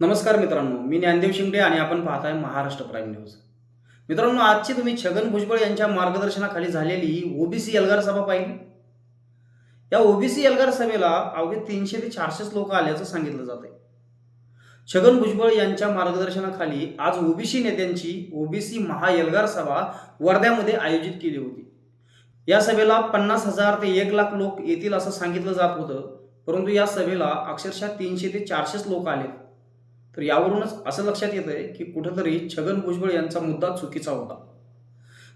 नमस्कार मित्रांनो मी ज्ञानदेव शिंगडे आणि आपण पाहताय महाराष्ट्र प्राईम न्यूज मित्रांनो आजची तुम्ही छगन भुजबळ यांच्या मार्गदर्शनाखाली झालेली ओबीसी एल्गार सभा पाहिली. या ओबीसी एल्गार सभेला अवघे तीनशे ते चारशेच लोक आल्याचं सांगितलं जात आहे छगन भुजबळ यांच्या मार्गदर्शनाखाली आज ओबीसी नेत्यांची ओबीसी महा एल्गार सभा वर्ध्यामध्ये आयोजित केली होती. या सभेला पन्नास हजार ते एक लाख लोक येतील असं सांगितलं जात होतं परंतु या सभेला अक्षरशः तीनशे ते चारशेच लोक आले तर यावरूनच असं लक्षात येतं आहे की कुठंतरी छगन भुजबळ यांचा मुद्दा चुकीचा होता.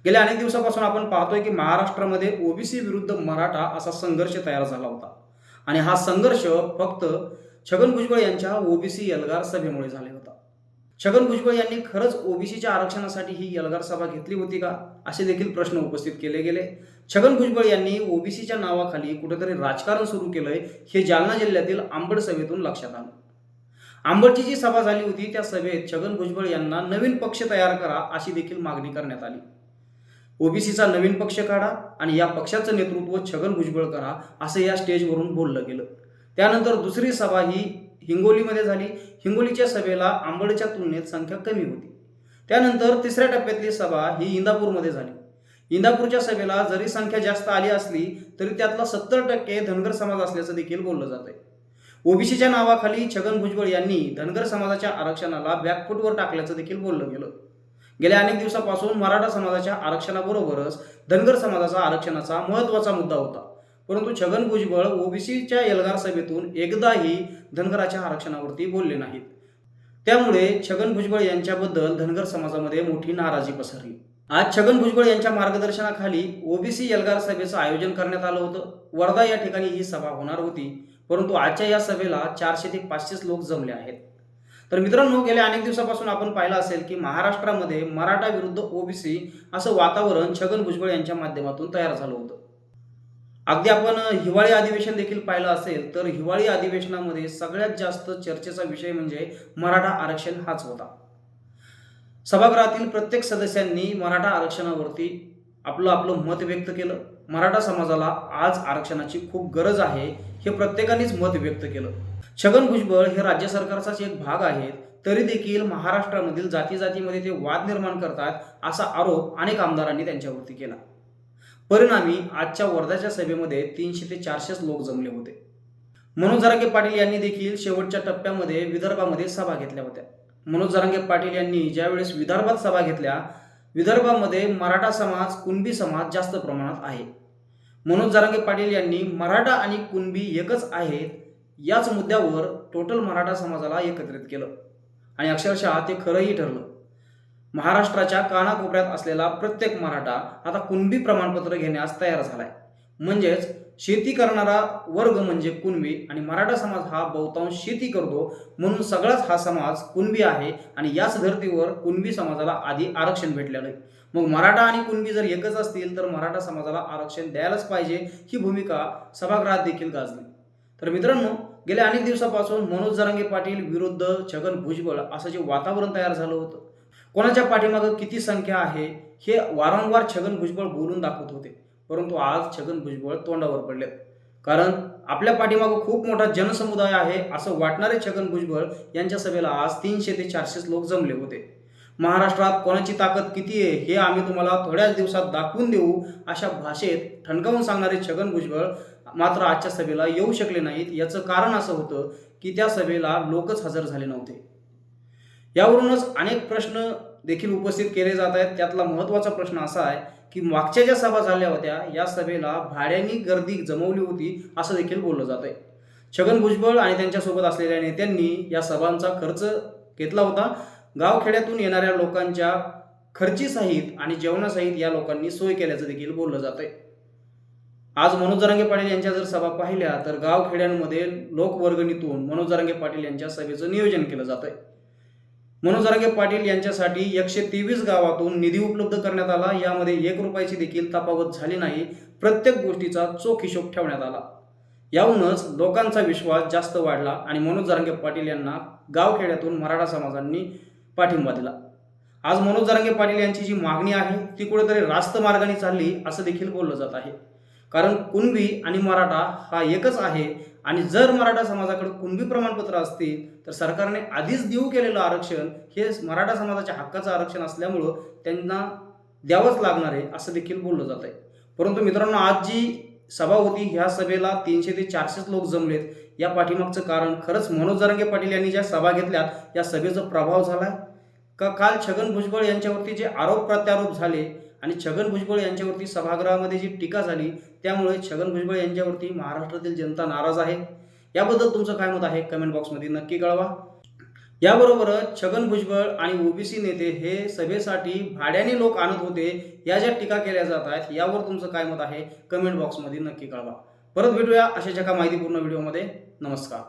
गेल्या अनेक दिवसापासून आपण पाहतोय की महाराष्ट्रामध्ये ओबीसी विरुद्ध मराठा असा संघर्ष तयार झाला होता. आणि हा संघर्ष फक्त छगन भुजबळ यांच्या ओबीसी एल्गार सभेमुळे झाले होता. छगन भुजबळ यांनी खरंच ओबीसीच्या आरक्षणासाठी ही एल्गार सभा घेतली होती का? असे देखील प्रश्न उपस्थित केले गेले. छगन भुजबळ यांनी ओबीसीच्या नावाखाली कुठेतरी राजकारण सुरू केलंय हे जालना जिल्ह्यातील आंबड सभेतून लक्षात आलं. आंबडची जी सभा झाली होती त्या सभेत छगन भुजबळ यांना नवीन पक्ष तयार करा अशी देखील मागणी करण्यात आली. ओबीसीचा नवीन पक्ष काढा आणि या पक्षाचं नेतृत्व छगन भुजबळ करा असं या स्टेजवरून बोललं गेलं. त्यानंतर दुसरी सभा ही हिंगोलीमध्ये झाली. हिंगोलीच्या सभेला आंबडच्या तुलनेत संख्या कमी होती. त्यानंतर तिसऱ्या टप्प्यातली सभा ही इंदापूरमध्ये झाली. इंदापूरच्या सभेला जरी संख्या जास्त आली असली तरी त्यातला सत्तर टक्के धनगर समाज असल्याचं देखील बोललं जात आहे ओबीसीच्या नावाखाली छगन भुजबळ यांनी धनगर समाजाच्या आरक्षणाला बॅकफुटवर टाकल्याचं देखील बोललं गेलं. गेल्या अनेक दिवसापासून मराठा समाजाच्या आरक्षणाबरोबरच धनगर समाजाचा आरक्षणाचा महत्त्वाचा मुद्दा होता. परंतु छगन भुजबळ ओबीसीच्या एल्गार सभेतून एकदाही धनगराच्या आरक्षणावरती बोलले नाहीत. त्यामुळे छगन भुजबळ यांच्याबद्दल धनगर समाजामध्ये मोठी नाराजी पसरली. आज छगन भुजबळ यांच्या मार्गदर्शनाखाली ओबीसी एल्गार सभेचं आयोजन करण्यात आलं होतं. वर्धा या ठिकाणी ही सभा होणार होती. परंतु आजच्या या सभेला चारशे ते पाचशेच लोक जमले आहेत. तर मित्रांनो गेल्या अनेक दिवसापासून आपण पाहिलं असेल की महाराष्ट्रामध्ये मराठा विरुद्ध ओबीसी असं वातावरण छगन भुजबळ यांच्या माध्यमातून तयार झालं होतं. अगदी आपण हिवाळी अधिवेशन देखील पाहिलं असेल तर हिवाळी अधिवेशनामध्ये सगळ्यात जास्त चर्चेचा विषय म्हणजे मराठा आरक्षण हाच होता. सभागृहातील प्रत्येक सदस्यांनी मराठा आरक्षणावरती आपलं आपलं मत व्यक्त केलं. मराठा समाजाला आज आरक्षणाची खूप गरज आहे हे प्रत्येकानेच मत व्यक्त केलं. छगन भुजबळ हे राज्य सरकारचाच एक भाग आहेत तरी देखील महाराष्ट्रामधील जाती जातीमध्ये ते वाद निर्माण करतात असा आरोप अनेक आमदारांनी त्यांच्यावरती केला. परिणामी आजच्या वर्धाच्या सभेमध्ये तीनशे ते चारशेच लोक जमले होते. मनोज जरांगे पाटील यांनी देखील शेवटच्या टप्प्यामध्ये विदर्भामध्ये सभा घेतल्या होत्या. मनोज जरांगे पाटील यांनी ज्यावेळेस विदर्भात सभा घेतल्या विदर्भामध्ये मराठा समाज कुणबी समाज जास्त प्रमाणात आहे. मनोज जरांगे पाटील यांनी मराठा आणि कुणबी एकच आहेत याच मुद्द्यावर टोटल मराठा समाजाला एकत्रित केलं. आणि अक्षरशः ते खरंही ठरलं. महाराष्ट्राच्या कानाकोपऱ्यात असलेला प्रत्येक मराठा आता कुणबी प्रमाणपत्र घेण्यास तयार झालाय. म्हणजेच शेती करणारा वर्ग म्हणजे कुणबी आणि मराठा समाज हा बहुतांश शेती करतो म्हणून सगळाच हा समाज कुणबी आहे आणि याच धर्तीवर कुणबी समाजाला आधी आरक्षण भेटलेलं आहे. मग मराठा आणि कुणबी जर एकच असतील तर मराठा समाजाला आरक्षण द्यायलाच पाहिजे ही भूमिका सभागृहात देखील गाजली. तर मित्रांनो गेल्या अनेक दिवसापासून मनोज जरांगे पाटील विरुद्ध छगन भुजबळ असं जे वातावरण तयार झालं होतं कोणाच्या पाठीमागं किती संख्या आहे हे वारंवार छगन भुजबळ बोलून दाखवत होते. परंतु आज छगन भुजबळ तोंडावर पडलेत. कारण आपल्या पाठीमागं खूप मोठा जनसमुदाय आहे असं वाटणारे छगन भुजबळ यांच्या सभेला आज तीनशे ते चारशेच लोक जमले होते. महाराष्ट्रात कोणाची ताकद किती आहे हे आम्ही तुम्हाला थोड्याच दिवसात दाखवून देऊ. अशा भाषेत ठणकावून सांगणारे छगन भुजबळ मात्र आजच्या सभेला येऊ शकले नाहीत. याचं कारण असं होतं की त्या सभेला लोकच हजर झाले नव्हते. यावरूनच अनेक प्रश्न देखील उपस्थित केले जात आहेत. त्यातला महत्त्वाचा प्रश्न असा आहे की मागच्या ज्या सभा झाल्या होत्या या सभेला भाड्याने गर्दी जमवली होती असं देखील बोललं जात आहे छगन भुजबळ आणि त्यांच्यासोबत असलेल्या नेत्यांनी या सभांचा खर्च घेतला होता. गावखेड्यातून येणाऱ्या लोकांच्या खर्चीसहित आणि जेवणासहित या लोकांनी सोय केल्याचं देखील बोललं जात आहे आज मनोज जरांगे पाटील यांच्या जर सभा पाहिल्या तर गावखेड्यांमध्ये लोकवर्गणीतून मनोज जरांगे पाटील यांच्या सभेचं नियोजन केलं जात आहे मनोज जरांगे पाटील यांच्यासाठी एकशे तेवीस गावातून निधी उपलब्ध करण्यात आला. यामध्ये एक रुपयाची देखील तफावत झाली नाही. प्रत्येक गोष्टीचा चोख हिशोब ठेवण्यात आला. याहूनच लोकांचा विश्वास जास्त वाढला आणि मनोज जरांगे पाटील यांना गावखेड्यातून मराठा समाजांनी पाठिंबा दिला आज मनोज जरांगे पाटील यांची जी मागणी आहे ती कुठेतरी रास्त मार्गाने चालली असं देखील बोललं जात आहे. कारण कुणबी आणि मराठा हा एकच आहे आणि जर मराठा समाजाकडे कुणबी प्रमाणपत्र असतील तर सरकारने आधीच देऊ केलेलं आरक्षण हे मराठा समाजाच्या हक्काचं आरक्षण असल्यामुळं त्यांना द्यावंच लागणार आहे असं देखील बोललं जात आहे परंतु मित्रांनो आज जी सभा होती. ह्या सभेला तीनशे ते चारशेच लोक जमलेत. या पाठीमागचं कारण खरंच मनोज जरांगे पाटील यांनी ज्या सभा घेतल्यात या सभेचा प्रभाव झाला. का काल छगन भुजबळ यांच्यावरती जे आरोप प्रत्यारोप झाले आणि छगन भुजबळ यांच्यावरती सभागृहामध्ये जी टीका झाली त्यामुळे छगन भुजबळ यांच्यावरती महाराष्ट्रातील जनता नाराज आहे. याबद्दल तुमचं काय मत आहे? कमेंट बॉक्समध्ये नक्की कळवा. याबरोबरच छगन भुजबळ आणि ओबीसी नेते हे सभेसाठी भाड्याने लोक आणत होते या ज्या टीका केल्या जात आहेत यावर तुमचं काय मत आहे? कमेंट बॉक्समध्ये नक्की कळवा. परत भेटूया अशाच एका माहितीपूर्ण व्हिडिओमध्ये नमस्कार.